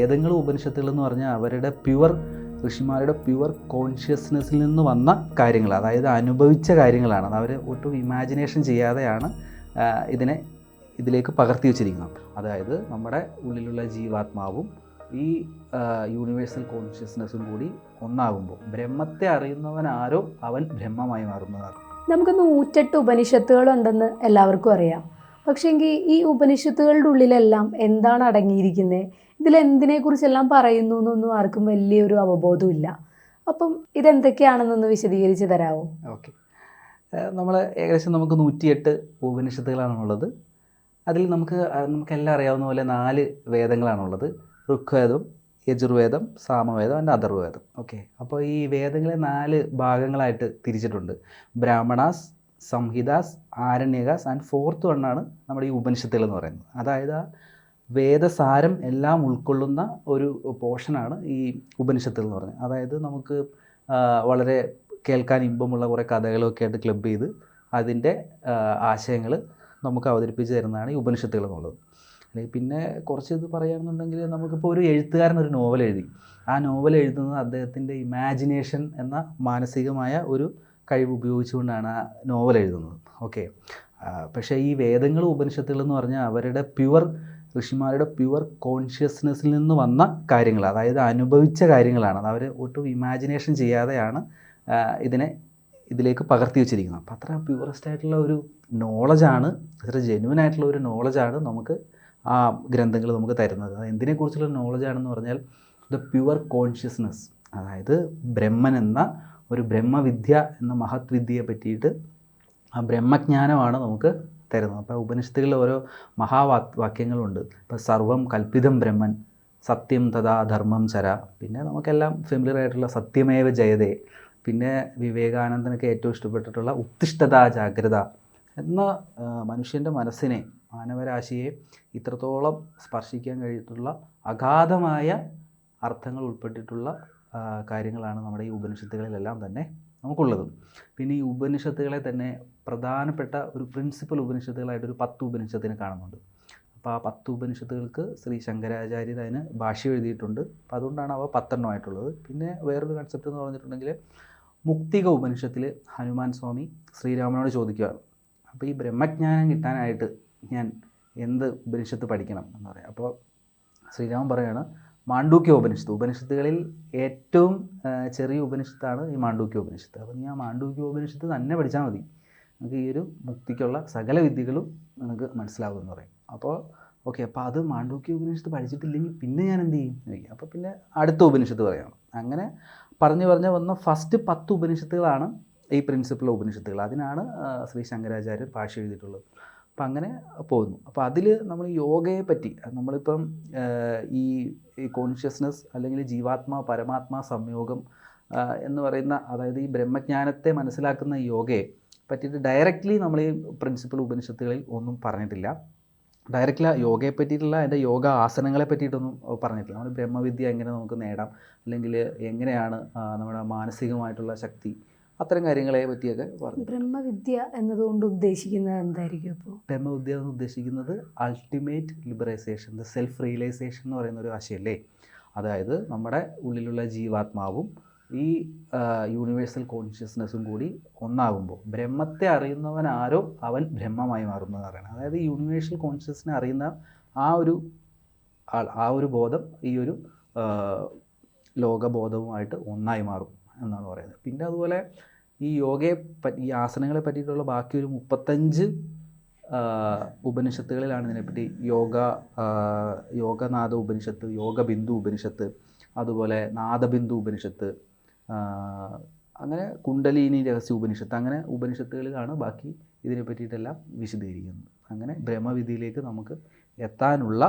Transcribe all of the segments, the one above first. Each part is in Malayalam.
വേദങ്ങളും ഉപനിഷത്തുകളും എന്ന് പറഞ്ഞാൽ അവരുടെ പ്യുവർ ഋഷിമാരുടെ പ്യുവർ കോൺഷ്യസ്നെസ്സിൽ നിന്ന് വന്ന കാര്യങ്ങൾ അതായത് അനുഭവിച്ച കാര്യങ്ങളാണ്. അവർ ഒട്ടും ഇമാജിനേഷൻ ചെയ്യാതെയാണ് ഇതിനെ ഇതിലേക്ക് പകർത്തി വെച്ചിരിക്കുന്നത്. അതായത് നമ്മുടെ ഉള്ളിലുള്ള ജീവാത്മാവും ഈ യൂണിവേഴ്സൽ കോൺഷ്യസ്നെസ്സും കൂടി ഒന്നാകുമ്പോൾ ബ്രഹ്മത്തെ അറിയുന്നവൻ ആരോ അവൻ ബ്രഹ്മമായി മാറുന്നതാണ്. നമുക്ക് നൂറ്റെട്ട് ഉപനിഷത്തുകളുണ്ടെന്ന് എല്ലാവർക്കും അറിയാം. പക്ഷേങ്കിൽ ഈ ഉപനിഷത്തുകളുടെ ഉള്ളിലെല്ലാം എന്താണ് അടങ്ങിയിരിക്കുന്നത് ഇതിലെന്തിനെക്കുറിച്ചെല്ലാം പറയുന്നു എന്നൊന്നും ആർക്കും വലിയൊരു അവബോധമില്ല അപ്പം ഇതെന്തൊക്കെയാണെന്നൊന്ന് വിശദീകരിച്ച് തരാമോ ഓക്കെ. നമ്മൾ ഏകദേശം നമുക്ക് നൂറ്റിയെട്ട് ഉപനിഷത്തുകളാണുള്ളത്. അതിൽ നമുക്ക് നമുക്കെല്ലാം അറിയാവുന്ന പോലെ നാല് വേദങ്ങളാണുള്ളത്. Rigveda Yajurveda Samaveda and Atharvaveda okay. അപ്പോൾ ഈ വേദങ്ങളെ നാല് ഭാഗങ്ങളായിട്ട് തിരിച്ചിട്ടുണ്ട്. ബ്രാഹ്മണാസ് സംഹിതാസ് ആരണ്യകാസ് ആൻഡ് ഫോർത്ത് വണ്ണാണ് നമ്മുടെ ഈ ഉപനിഷത്തുകൾ എന്ന് പറയുന്നത്. അതായത് ആ വേദസാരം എല്ലാം ഉൾക്കൊള്ളുന്ന ഒരു പോർഷനാണ് ഈ ഉപനിഷത്തുകൾ എന്ന് പറയുന്നത്. അതായത് നമുക്ക് വളരെ കേൾക്കാൻ ഇമ്പമുള്ള കുറേ കഥകളൊക്കെ ആയിട്ട് ക്ലബ് ചെയ്ത് അതിന്റെ ആശയങ്ങൾ നമുക്ക് അവതരിപ്പിച്ച് തരുന്നതാണ് ഈ ഉപനിഷത്തുകൾ എന്നുള്ളത്. അല്ലെങ്കിൽ പിന്നെ കുറച്ച് ഇത് പറയുകയാണെന്നുണ്ടെങ്കിൽ നമുക്കിപ്പോൾ ഒരു എഴുത്തുകാരൻ ഒരു നോവൽ എഴുതി. ആ നോവൽ എഴുതുന്നത് അദ്ദേഹത്തിന്റെ ഇമാജിനേഷൻ എന്ന മാനസികമായ ഒരു കഴിവ് ഉപയോഗിച്ചുകൊണ്ടാണ് ആ നോവൽ എഴുതുന്നത്. ഓക്കെ പക്ഷേ ഈ വേദങ്ങളും ഉപനിഷത്തുകൾ എന്ന് പറഞ്ഞാൽ അവരുടെ പ്യുവർ ഋഷിമാരുടെ പ്യുവർ കോൺഷ്യസ്നെസ്സിൽ നിന്ന് വന്ന കാര്യങ്ങൾ അതായത് അനുഭവിച്ച കാര്യങ്ങളാണ്. അവർ ഒട്ടും ഇമാജിനേഷൻ ചെയ്യാതെയാണ് ഇതിനെ ഇതിലേക്ക് പകർത്തി വെച്ചിരിക്കുന്നത്. അപ്പോൾ അത്ര പ്യുവറസ്റ്റ് ആയിട്ടുള്ള ഒരു നോളജാണ് അത്ര ജെന്യൂൻ ആയിട്ടുള്ള ഒരു നോളജാണ് നമുക്ക് ആ ഗ്രന്ഥങ്ങൾ നമുക്ക് തരുന്നത്. അത് എന്തിനെക്കുറിച്ചുള്ള നോളജാണെന്ന് പറഞ്ഞാൽ ദ പ്യുവർ കോൺഷ്യസ്നെസ് അതായത് ബ്രഹ്മൻ എന്ന ഒരു ബ്രഹ്മവിദ്യ എന്ന മഹത് വിദ്യയെ പറ്റിയിട്ട് ആ ബ്രഹ്മജ്ഞാനമാണ് നമുക്ക് തരുന്നത്. അപ്പോൾ ഉപനിഷത്തുകളിൽ ഓരോ മഹാവാ വാക്യങ്ങളുണ്ട് ഇപ്പോൾ സർവം കൽപ്പിതം ബ്രഹ്മൻ സത്യം തഥാ ധർമ്മം ചര പിന്നെ നമുക്കെല്ലാം ഫെമിലിയർ ആയിട്ടുള്ള സത്യമേവ ജയതേ. പിന്നെ വിവേകാനന്ദനൊക്കെ ഏറ്റവും ഇഷ്ടപ്പെട്ടിട്ടുള്ള ഉത്തിഷ്ഠത ജാഗ്രത എന്ന മനുഷ്യന്റെ മനസ്സിനെ മാനവരാശിയെ ഇത്രത്തോളം സ്പർശിക്കാൻ കഴിഞ്ഞിട്ടുള്ള അഗാധമായ അർത്ഥങ്ങൾ ഉൾപ്പെട്ടിട്ടുള്ള കാര്യങ്ങളാണ് നമ്മുടെ ഈ ഉപനിഷത്തുകളിലെല്ലാം തന്നെ നമുക്കുള്ളത്. പിന്നെ ഈ ഉപനിഷത്തുകളെ തന്നെ പ്രധാനപ്പെട്ട ഒരു പ്രിൻസിപ്പൽ ഉപനിഷത്തുകളായിട്ട് ഒരു പത്ത് ഉപനിഷത്തിനെ കാണുന്നുണ്ട്. അപ്പോൾ ആ പത്ത് ഉപനിഷത്തുകൾക്ക് ശ്രീ ശങ്കരാചാര്യർ അതിന് ഭാഷ എഴുതിയിട്ടുണ്ട്. അപ്പോൾ അതുകൊണ്ടാണ് അവ പത്തെണ്ണമായിട്ടുള്ളത്. പിന്നെ വേറൊരു കൺസെപ്റ്റ് എന്ന് പറഞ്ഞിട്ടുണ്ടെങ്കിൽ മുക്തിക ഉപനിഷത്തിൽ ഹനുമാൻ സ്വാമി ശ്രീരാമനോട് ചോദിക്കുകയാണ് അപ്പോൾ ഈ ബ്രഹ്മജ്ഞാനം കിട്ടാനായിട്ട് ഞാൻ എന്ത് ഉപനിഷത്ത് പഠിക്കണം എന്ന് പറയാം. അപ്പോൾ ശ്രീരാമൻ പറയാണ് മാണ്ഡൂക്യ ഉപനിഷത്ത്. ഉപനിഷത്തുകളിൽ ഏറ്റവും ചെറിയ ഉപനിഷത്താണ് ഈ മാണ്ഡൂക്യ ഉപനിഷത്ത്. അപ്പോൾ നീ ആ മാണ്ഡൂക്യ ഉപനിഷത്ത് തന്നെ പഠിച്ചാൽ മതി. നമുക്ക് ഈ ഒരു മുക്തിക്കുള്ള സകല വിദ്യകളും നമുക്ക് മനസ്സിലാവുമെന്ന് പറയും. അപ്പോൾ ഓക്കെ അപ്പോൾ അത് മാണ്ഡൂക്യ ഉപനിഷത്ത് പഠിച്ചിട്ടില്ലെങ്കിൽ പിന്നെ ഞാൻ എന്ത് ചെയ്യും? ചോദിക്കും. അപ്പോൾ പിന്നെ അടുത്ത ഉപനിഷത്ത് പറയണം. അങ്ങനെ പറഞ്ഞു പറഞ്ഞ് വന്ന ഫസ്റ്റ് പത്ത് ഉപനിഷത്തുകളാണ് ഈ പ്രിൻസിപ്പൽ ഉപനിഷത്തുകൾ. അതിനാണ് ശ്രീ ശങ്കരാചാര്യർ ഭാഷ എഴുതിയിട്ടുള്ളത്. അപ്പം അങ്ങനെ പോകുന്നു. അപ്പോൾ അതിൽ നമ്മൾ യോഗയെ പറ്റി നമ്മളിപ്പം ഈ കോൺഷ്യസ്നസ് അല്ലെങ്കിൽ ജീവാത്മാ പരമാത്മാ സംയോഗം എന്ന് പറയുന്ന അതായത് ഈ ബ്രഹ്മജ്ഞാനത്തെ മനസ്സിലാക്കുന്ന യോഗയെ പറ്റിയിട്ട് ഡയറക്റ്റ്ലി നമ്മൾ ഈ പ്രിൻസിപ്പൽ ഉപനിഷത്തുകളിൽ ഒന്നും പറഞ്ഞിട്ടില്ല. ഡയറക്റ്റ്ലി യോഗയെ പറ്റിയിട്ടുള്ള അതിന്റെ യോഗ ആസനങ്ങളെ പറ്റിയിട്ടൊന്നും പറഞ്ഞിട്ടില്ല. നമ്മൾ ബ്രഹ്മവിദ്യ എങ്ങനെ നമുക്ക് നേടാം അല്ലെങ്കിൽ എങ്ങനെയാണ് നമ്മുടെ മാനസികമായിട്ടുള്ള ശക്തി അത്തരം കാര്യങ്ങളെ പറ്റിയൊക്കെ പറഞ്ഞു. ബ്രഹ്മവിദ്യ എന്നതുകൊണ്ട് ഉദ്ദേശിക്കുന്നത് എന്തായിരിക്കും അപ്പോൾ ബ്രഹ്മവിദ്യ എന്ന് ഉദ്ദേശിക്കുന്നത് ultimate liberation the self realisation എന്ന് പറയുന്ന ഒരു ആശയമല്ലേ അതായത് നമ്മുടെ ഉള്ളിലുള്ള ജീവാത്മാവും ഈ യൂണിവേഴ്സൽ കോൺഷ്യസ്നെസ്സും കൂടി ഒന്നാകുമ്പോൾ ബ്രഹ്മത്തെ അറിയുന്നവൻ ആരോ അവൻ ബ്രഹ്മമായി മാറുന്നു എന്ന് പറയുന്നത്. അതായത് യൂണിവേഴ്സൽ കോൺഷ്യസ്നെ അറിയുന്ന ആ ഒരു ആൾ ആ ഒരു ബോധം ഈ ഒരു ലോകബോധവുമായിട്ട് ഒന്നായി മാറും എന്നാണ് പറയുന്നത്. പിന്നെ അതുപോലെ ഈ യോഗയെ പറ്റി ഈ ആസനങ്ങളെ പറ്റിയിട്ടുള്ള ബാക്കി ഒരു മുപ്പത്തഞ്ച് ഉപനിഷത്തുകളിലാണ് ഇതിനെപ്പറ്റി യോഗ യോഗനാഥ ഉപനിഷത്ത് യോഗ ബിന്ദു ഉപനിഷത്ത് അതുപോലെ നാദബിന്ദു ഉപനിഷത്ത് അങ്ങനെ കുണ്ടലിനി രഹസ്യ ഉപനിഷത്ത് അങ്ങനെ ഉപനിഷത്തുകളിലാണ് ബാക്കി ഇതിനെ പറ്റിയിട്ടെല്ലാം വിശദീകരിക്കുന്നത്. അങ്ങനെ ബ്രഹ്മവിധിയിലേക്ക് നമുക്ക് എത്താനുള്ള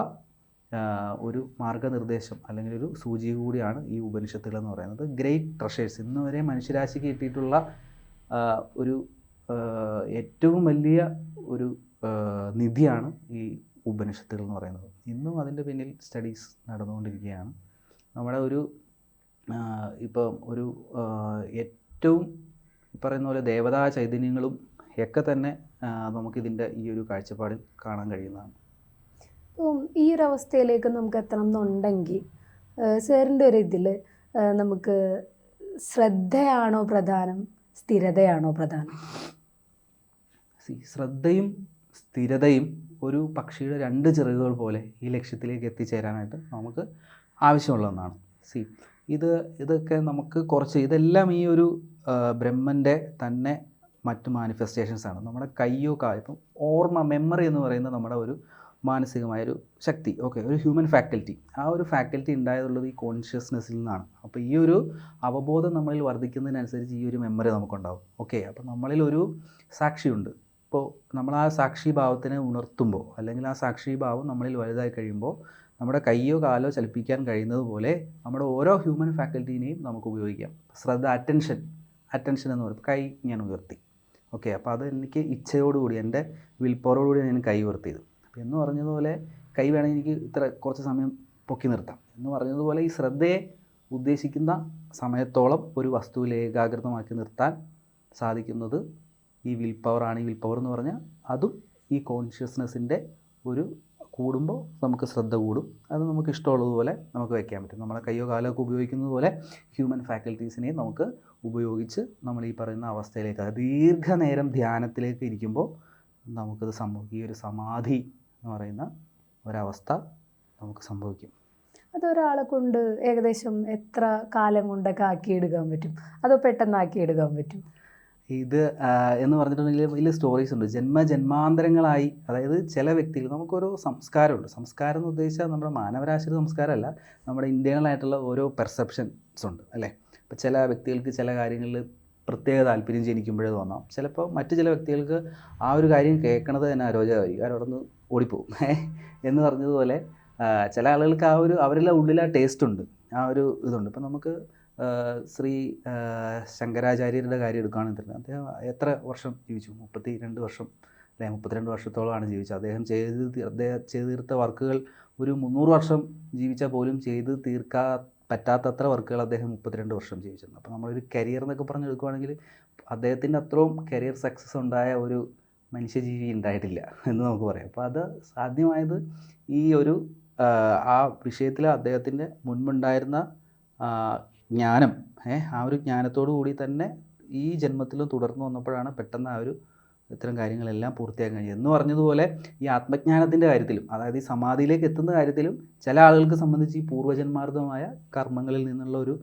ഒരു മാർഗനിർദ്ദേശം അല്ലെങ്കിൽ ഒരു സൂചിക കൂടിയാണ് ഈ ഉപനിഷത്തുകൾ എന്ന് പറയുന്നത്. ഗ്രേറ്റ് ട്രഷേഴ്സ് ഇന്ന് വരെ മനുഷ്യരാശിക്ക് കിട്ടിയിട്ടുള്ള ഒരു ഏറ്റവും വലിയ ഒരു നിധിയാണ് ഈ ഉപനിഷത്തുകൾ എന്ന് പറയുന്നത്. ഇന്നും അതിന്റെ പിന്നിൽ സ്റ്റഡീസ് നടന്നുകൊണ്ടിരിക്കുകയാണ്. നമ്മുടെ ഒരു ഇപ്പോൾ ഇപ്പം ഒരു ഏറ്റവും പറയുന്ന പോലെ ദേവതാ ചൈതന്യങ്ങളും ഒക്കെ തന്നെ നമുക്കിതിന്റെ ഈ ഒരു കാഴ്ചപ്പാടിൽ കാണാൻ കഴിയുന്നതാണ്. അപ്പം ഈ ഒരു അവസ്ഥയിലേക്ക് നമുക്ക് എത്തണം എന്നുണ്ടെങ്കിൽ സാറിന്റെ ഒരു ഇതിൽ നമുക്ക് ശ്രദ്ധയാണോ പ്രധാനം സ്ഥിരതയാണോ പ്രധാനം? ശ്രദ്ധയും സ്ഥിരതയും ഒരു പക്ഷിയുടെ രണ്ട് ചിറകുകൾ പോലെ ഈ ലക്ഷ്യത്തിലേക്ക് എത്തിച്ചേരാനായിട്ട് നമുക്ക് ആവശ്യമുള്ള ഒന്നാണ്. സി ഇത് ഇതൊക്കെ നമുക്ക് കുറച്ച് ഇതെല്ലാം ഈ ഒരു ബ്രഹ്മന്റെ തന്നെ മറ്റ് മാനിഫെസ്റ്റേഷൻസ് ആണ്. നമ്മുടെ കയ്യോ കാ ഇപ്പം ഓർമ്മ മെമ്മറി എന്ന് പറയുന്നത് നമ്മുടെ ഒരു മാനസികമായൊരു ശക്തി. ഓക്കെ ഒരു ഹ്യൂമൻ ഫാക്കൽറ്റി ആ ഒരു ഫാക്കൽറ്റി ഉണ്ടായതുള്ളത് ഈ കോൺഷ്യസ്നെസ്സിൽ നിന്നാണ്. അപ്പോൾ ഈ ഒരു അവബോധം നമ്മളിൽ വർദ്ധിക്കുന്നതിനനുസരിച്ച് ഈ ഒരു മെമ്മറി നമുക്കുണ്ടാവും. ഓക്കെ അപ്പോൾ നമ്മളിൽ ഒരു സാക്ഷിയുണ്ട്. ഇപ്പോൾ നമ്മൾ ആ സാക്ഷിഭാവത്തിനെ ഉണർത്തുമ്പോൾ അല്ലെങ്കിൽ ആ സാക്ഷിഭാവം നമ്മളിൽ വലുതായി കഴിയുമ്പോൾ നമ്മുടെ കൈയോ കാലോ ചലിപ്പിക്കാൻ കഴിയുന്നത് പോലെ നമ്മുടെ ഓരോ ഹ്യൂമൻ ഫാക്കൽറ്റീനെയും നമുക്ക് ഉപയോഗിക്കാം. ശ്രദ്ധ അറ്റൻഷൻ അറ്റൻഷൻ എന്ന് പറയും കൈ ഞാൻ ഉയർത്തി. ഓക്കെ അപ്പോൾ അത് എനിക്ക് ഇച്ഛയോടുകൂടി എന്റെ വിൽപ്പോറോടുകൂടി ഞാൻ കൈ ഉയർത്തിയത്. എന്ന് പറഞ്ഞതുപോലെ കൈ വേണമെങ്കിൽ എനിക്ക് ഇത്ര കുറച്ച് സമയം പൊക്കി നിർത്താം. എന്ന് പറഞ്ഞതുപോലെ ഈ ശ്രദ്ധയെ ഉദ്ദേശിക്കുന്ന സമയത്തോളം ഒരു വസ്തുവിൽ ഏകാഗ്രതമാക്കി നിർത്താൻ സാധിക്കുന്നത് ഈ വിൽ പവറാണ് ഈ വിൽ പവർ എന്ന് പറഞ്ഞാൽ അതും ഈ കോൺഷ്യസ്നെസ്സിന്റെ ഒരു കൂടുമ്പോൾ നമുക്ക് ശ്രദ്ധ കൂടും. അത് നമുക്ക് ഇഷ്ടമുള്ളതുപോലെ നമുക്ക് വയ്ക്കാൻ പറ്റും. നമ്മളെ കയ്യോ കാലോ ഒക്കെ ഉപയോഗിക്കുന്നത് പോലെ ഹ്യൂമൻ ഫാക്കൽറ്റീസിനെയും നമുക്ക് ഉപയോഗിച്ച് നമ്മൾ ഈ പറയുന്ന അവസ്ഥയിലേക്ക് ദീർഘനേരം ധ്യാനത്തിലേക്ക് ഇരിക്കുമ്പോൾ നമുക്കത് സംഭവിക്കും. ഈ ഒരു സമാധി എന്ന് പറയുന്ന ഒരവസ്ഥ നമുക്ക് സംഭവിക്കും. അതൊരാളെ കൊണ്ട് ഏകദേശം എത്ര കാലം കൊണ്ടൊക്കെ ആക്കിയെടുക്കാൻ പറ്റും? അതോ പെട്ടെന്ന് ആക്കിയെടുക്കാൻ പറ്റും? ഇത് എന്ന് പറഞ്ഞിട്ടുണ്ടെങ്കിൽ വലിയ സ്റ്റോറീസ് ഉണ്ട്. ജന്മ ജന്മാന്തരങ്ങളായി അതായത് ചില വ്യക്തികൾ നമുക്കൊരു സംസ്കാരമുണ്ട്. സംസ്കാരം എന്ന് ഉദ്ദേശിച്ചാൽ നമ്മുടെ മാനവരാശിയുടെ സംസ്കാരമല്ല നമ്മുടെ ഇന്റേണൽ ആയിട്ടുള്ള ഓരോ പെർസെപ്ഷൻസ് ഉണ്ട് അല്ലേ? ഇപ്പോൾ ചില വ്യക്തികൾക്ക് ചില കാര്യങ്ങളിൽ പ്രത്യേക താല്പര്യം ജനിക്കുമ്പോഴേ തോന്നാം. ചിലപ്പോൾ മറ്റു ചില വ്യക്തികൾക്ക് ആ ഒരു കാര്യം കേൾക്കണത് തന്നെ അരോചകമായിരിക്കും. കാരണം അവിടെ നിന്ന് ഓടിപ്പോവും? എന്ന് പറഞ്ഞതുപോലെ ചില ആളുകൾക്ക് ആ ഒരു അവരുടെ ഉള്ളിൽ ആ ടേസ്റ്റ് ഉണ്ട്. ആ ഒരു ഇതുണ്ട്. ഇപ്പം നമുക്ക് ശ്രീ ശങ്കരാചാര്യരുടെ കാര്യം എടുക്കുകയാണെങ്കിൽ അദ്ദേഹം എത്ര വർഷം ജീവിച്ചു? മുപ്പത്തി രണ്ട് വർഷം അല്ലെ? മുപ്പത്തിരണ്ട് വർഷത്തോളമാണ് ജീവിച്ചത്. അദ്ദേഹം ചെയ്ത് അദ്ദേഹം ചെയ്ത് തീർത്ത വർക്കുകൾ ഒരു മുന്നൂറ് വർഷം ജീവിച്ചാൽ പോലും ചെയ്ത് തീർക്കാ പറ്റാത്തത്ര വർക്കുകൾ അദ്ദേഹം മുപ്പത്തിരണ്ട് വർഷം ജീവിച്ചിരുന്നു. അപ്പോൾ നമ്മളൊരു കരിയർ എന്നൊക്കെ പറഞ്ഞെടുക്കുകയാണെങ്കിൽ അദ്ദേഹത്തിന്റെ അത്രയും കരിയർ സക്സസ് ഉണ്ടായ ഒരു മനുഷ്യജീവി ഉണ്ടായിട്ടില്ല എന്ന് നമുക്ക് പറയാം. അപ്പോൾ അത് സാധ്യമായത് ഈ ഒരു ആ, വിഷയത്തിൽ അദ്ദേഹത്തിന്റെ മുൻപുണ്ടായിരുന്ന ജ്ഞാനം ആ ഒരു ജ്ഞാനത്തോടു കൂടി തന്നെ ഈ ജന്മത്തിലും തുടർന്നു വന്നപ്പോഴാണ് പെട്ടെന്ന് ആ ഒരു ഇത്തരം കാര്യങ്ങളെല്ലാം പൂർത്തിയാക്കാൻ കഴിയും എന്ന് പറഞ്ഞതുപോലെ ഈ ആത്മജ്ഞാനത്തിന്റെ കാര്യത്തിലും അതായത് ഈ സമാധിയിലേക്ക് എത്തുന്ന കാര്യത്തിലും ചില ആളുകൾക്ക് സംബന്ധിച്ച് ഈ പൂർവജന്മാർദ്ദമായ കർമ്മങ്ങളിൽ നിന്നുള്ള ഒരു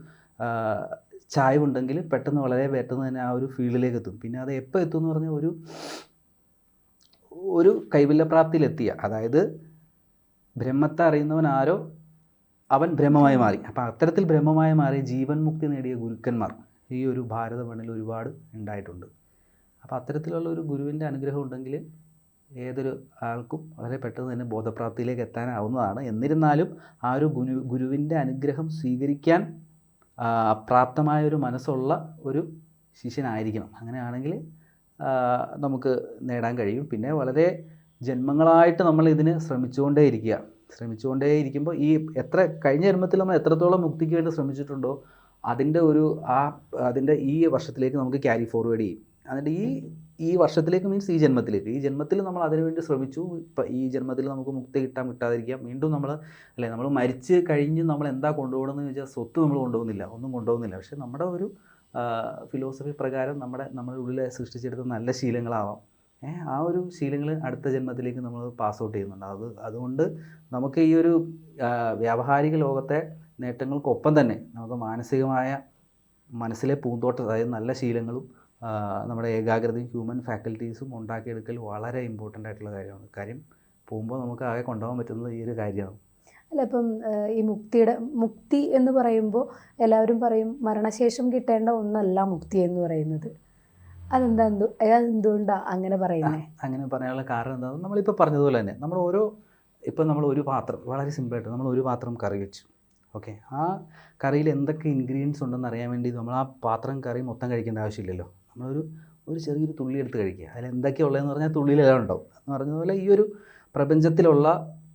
ചായ്വുണ്ടെങ്കിൽ പെട്ടെന്ന് വളരെ പെട്ടെന്ന് തന്നെ ആ ഒരു ഫീൽഡിലേക്ക് എത്തും. പിന്നെ അത് എപ്പോൾ എത്തും എന്ന് പറഞ്ഞാൽ ഒരു ഒരു കൈവല്യപ്രാപ്തിയിലെത്തിയ അതായത് ബ്രഹ്മത്തെ അറിയുന്നവൻ ആരോ അവൻ ബ്രഹ്മമായി മാറി. അപ്പം അത്തരത്തിൽ ബ്രഹ്മമായി മാറി ജീവൻ മുക്തി നേടിയ ഗുരുക്കന്മാർ ഈ ഒരു ഭാരത മണ്ണിൽ ഒരുപാട് ഉണ്ടായിട്ടുണ്ട്. അപ്പോൾ അത്തരത്തിലുള്ള ഒരു ഗുരുവിന്റെ അനുഗ്രഹം ഉണ്ടെങ്കിൽ ഏതൊരു ആൾക്കും വളരെ പെട്ടെന്ന് തന്നെ ബോധപ്രാപ്തിയിലേക്ക് എത്താനാവുന്നതാണ്. എന്നിരുന്നാലും ആ ഒരു ഗുരു ഗുരുവിന്റെ അനുഗ്രഹം സ്വീകരിക്കാൻ അപ്രാപ്തമായ പ്രാപ്തമായ ഒരു മനസ്സുള്ള ഒരു ശിഷ്യനായിരിക്കണം. അങ്ങനെയാണെങ്കിൽ നമുക്ക് നേടാൻ കഴിയും. പിന്നെ വളരെ ജന്മങ്ങളായിട്ട് നമ്മൾ ഇതിന് ശ്രമിച്ചുകൊണ്ടേ ഇരിക്കുക ശ്രമിച്ചുകൊണ്ടേ ഇരിക്കുമ്പോൾ ഈ എത്ര കഴിഞ്ഞ ജന്മത്തിൽ നമ്മൾ എത്രത്തോളം മുക്തിക്ക് വേണ്ടി ശ്രമിച്ചിട്ടുണ്ടോ അതിന്റെ ഒരു ആ അതിന്റെ ഈ വർഷത്തിലേക്ക് നമുക്ക് ക്യാരി ഫോർവേഡ് ചെയ്യും. അതിന്റെ ഈ ഈ വർഷത്തിലേക്ക് മീൻസ് ഈ ജന്മത്തിലേക്ക്. ഈ ജന്മത്തിൽ നമ്മൾ അതിനുവേണ്ടി ശ്രമിച്ചു. ഇപ്പം ഈ ജന്മത്തിൽ നമുക്ക് മുക്തി കിട്ടാൻ കിട്ടാതിരിക്കാം. വീണ്ടും നമ്മൾ അല്ലേ നമ്മൾ മരിച്ച് കഴിഞ്ഞ് നമ്മൾ എന്താ കൊണ്ടുപോകണമെന്ന് ചോദിച്ചാൽ സ്വത്ത് നമ്മൾ കൊണ്ടുപോകുന്നില്ല. ഒന്നും കൊണ്ടുപോകുന്നില്ല. പക്ഷേ നമ്മുടെ ഒരു ഫിലോസഫി പ്രകാരം നമ്മുടെ നമ്മുടെ ഉള്ളിൽ സൃഷ്ടിച്ചെടുത്ത നല്ല ശീലങ്ങളാവാം. ആ ഒരു ശീലങ്ങൾ അടുത്ത ജന്മത്തിലേക്ക് നമ്മൾ പാസ് ഔട്ട് ചെയ്യുന്നുണ്ട്. അത് അതുകൊണ്ട് നമുക്ക് ഈ ഒരു വ്യാവഹാരിക ലോകത്തെ നേട്ടങ്ങൾക്കൊപ്പം തന്നെ നമുക്ക് മാനസികമായ മനസ്സിലെ പൂന്തോട്ടം അതായത് നല്ല ശീലങ്ങളും നമ്മുടെ ഏകാഗ്രതയും ഹ്യൂമൻ ഫാക്കൽറ്റീസും ഉണ്ടാക്കിയെടുക്കൽ വളരെ ഇമ്പോർട്ടന്റ് ആയിട്ടുള്ള കാര്യമാണ്. കാര്യം പോകുമ്പോൾ നമുക്ക് ആകെ കൊണ്ടുപോകാൻ പറ്റുന്നത് ഈ ഒരു കാര്യമാണ്. അല്ല ഇപ്പം ഈ മുക്തിയുടെ മുക്തി എന്ന് പറയുമ്പോൾ എല്ലാവരും പറയും മരണശേഷം കിട്ടേണ്ട ഒന്നല്ല മുക്തി എന്ന് പറയുന്നത്. അതെന്താ എന്തുകൊണ്ടാണ് അങ്ങനെ പറയുന്നത് അങ്ങനെ പറയാനുള്ള കാരണം എന്താണെന്ന് നമ്മളിപ്പോൾ പറഞ്ഞതുപോലെ തന്നെ നമ്മൾ ഓരോ ഇപ്പം നമ്മൾ ഒരു പാത്രം വളരെ സിമ്പിളായിട്ട് നമ്മൾ ഒരു പാത്രം കറി വെച്ചു. ഓക്കെ ആ കറിയിൽ എന്തൊക്കെ ഇൻഗ്രീഡിയൻസ് ഉണ്ടെന്ന് അറിയാൻ വേണ്ടി നമ്മൾ ആ പാത്രം കറി മൊത്തം കഴിക്കേണ്ട ആവശ്യമില്ലല്ലോ. നമ്മളൊരു ഒരു ചെറിയൊരു തുള്ളി എടുത്ത് കഴിക്കുക. അതിൽ എന്തൊക്കെയാണ് ഉള്ളതെന്ന് പറഞ്ഞാൽ തുള്ളിയിലെല്ലാം ഉണ്ടാവും. എന്ന് പറഞ്ഞതുപോലെ ഈ ഒരു പ്രപഞ്ചത്തിലുള്ള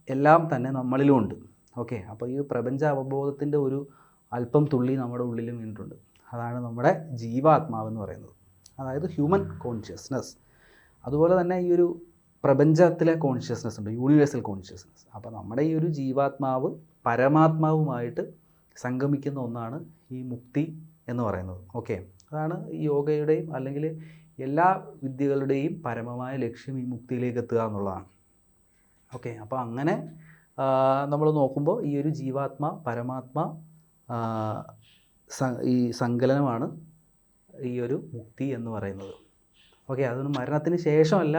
എല്ലാം തന്നെ നമ്മളിലും ഉണ്ട്. ഓക്കെ അപ്പോൾ ഈ പ്രപഞ്ച അവബോധത്തിന്റെ ഒരു അല്പം തുള്ളി നമ്മുടെ ഉള്ളിലും വീണിട്ടുണ്ട്. അതാണ് നമ്മുടെ ജീവാത്മാവെന്ന് പറയുന്നത്. അതായത് ഹ്യൂമൻ കോൺഷ്യസ്നസ് അതുപോലെ തന്നെ ഈ ഒരു പ്രപഞ്ചത്തിലെ കോൺഷ്യസ്നസ് ഉണ്ട് യൂണിവേഴ്സൽ കോൺഷ്യസ്നസ് അപ്പോൾ നമ്മുടെ ഈ ഒരു ജീവാത്മാവ് പരമാത്മാവുമായിട്ട് സംഗമിക്കുന്ന ഒന്നാണ് ഈ മുക്തി എന്ന് പറയുന്നത്. ഓക്കെ അതാണ് യോഗയുടെയും അല്ലെങ്കിൽ എല്ലാ വിദ്യകളുടെയും പരമമായ ലക്ഷ്യം ഈ മുക്തിയിലേക്ക് എത്തുക എന്നുള്ളതാണ്. ഓക്കെ അപ്പോൾ അങ്ങനെ നമ്മൾ നോക്കുമ്പോൾ ഈ ഒരു ജീവാത്മ പരമാത്മ ഈ സങ്കലനമാണ് ഈ ഒരു മുക്തി എന്ന് പറയുന്നത്. ഓക്കെ അതൊരു മരണത്തിന് ശേഷമല്ല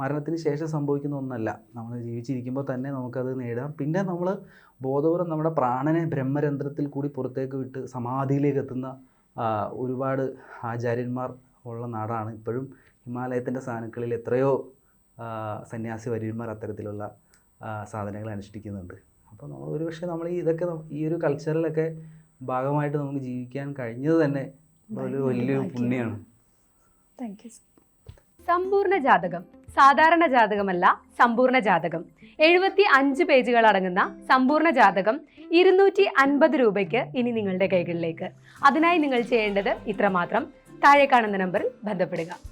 മരണത്തിന് ശേഷം സംഭവിക്കുന്ന ഒന്നല്ല. നമ്മൾ ജീവിച്ചിരിക്കുമ്പോൾ തന്നെ നമുക്കത് നേടാം. പിന്നെ നമ്മൾ ബോധപൂർവം നമ്മുടെ പ്രാണനെ ബ്രഹ്മരന്ധ്രത്തിൽ കൂടി പുറത്തേക്ക് വിട്ട് സമാധിയിലേക്ക് എത്തുന്ന ഒരുപാട് ആചാര്യന്മാർ ഉള്ള നാടാണ്. ഇപ്പോഴും ഹിമാലയത്തിന്റെ സാനുക്കളിൽ എത്രയോ സന്യാസി വര്യന്മാർ അത്തരത്തിലുള്ള സാധനങ്ങൾ അനുഷ്ഠിക്കുന്നുണ്ട്. അപ്പോൾ നമ്മൾ ഒരുപക്ഷെ നമ്മൾ ഈ ഇതൊക്കെ ഈ ഒരു കൾച്ചറിലൊക്കെ ഭാഗമായിട്ട് നമുക്ക് ജീവിക്കാൻ കഴിഞ്ഞത് തന്നെ ഒരു വലിയൊരു പുണ്യമാണ് താങ്ക് യു സമ്പൂർണ ജാതകം സാധാരണ ജാതകമല്ല സമ്പൂർണ ജാതകം. എഴുപത്തി അഞ്ച് പേജുകൾ അടങ്ങുന്ന സമ്പൂർണ ജാതകം ഇരുന്നൂറ്റി അൻപത് രൂപയ്ക്ക് ഇനി നിങ്ങളുടെ കൈകളിലേക്ക്. അതിനായി നിങ്ങൾ ചെയ്യേണ്ടത് ഇത്രമാത്രം. താഴെ കാണുന്ന നമ്പറിൽ ബന്ധപ്പെടുക.